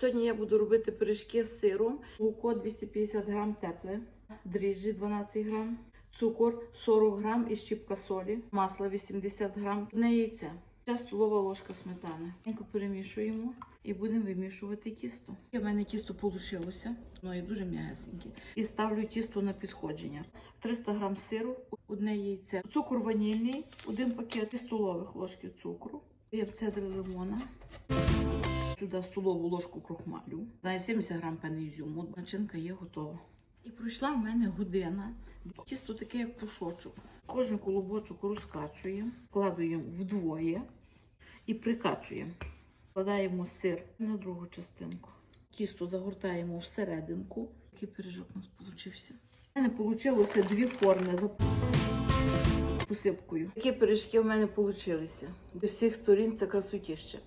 Сьогодні я буду робити пиріжки з сиром. Луко 250 грам тепле, дріжджі 12 грам, цукор 40 грам і щіпка солі, масло 80 грам, одне яйця. Ця столова ложка сметани. Перемішуємо і будемо вимішувати тісто. У мене тісто вийшло, воно є дуже м'ягесеньке. І ставлю тісто на підходження. 300 грам сиру, одне яйце, цукор ванільний, один пакет дві столових ложки цукру, є цедр лимона. Сюди столову ложку крохмалю, знаю 70 грам пени ізюму. Начинка є готова. І пройшла в мене година. Тісто таке, як пушочок. Кожен колобочок розкачуємо, складуємо вдвоє і прикачуємо. Вкладаємо сир на другу частинку. Тісто загортаємо всерединку. Який пиріжок у нас вийшов. У мене вийшло дві форми за посипкою. Такі пиріжки в мене вийшли. До всіх сторін це красотіще.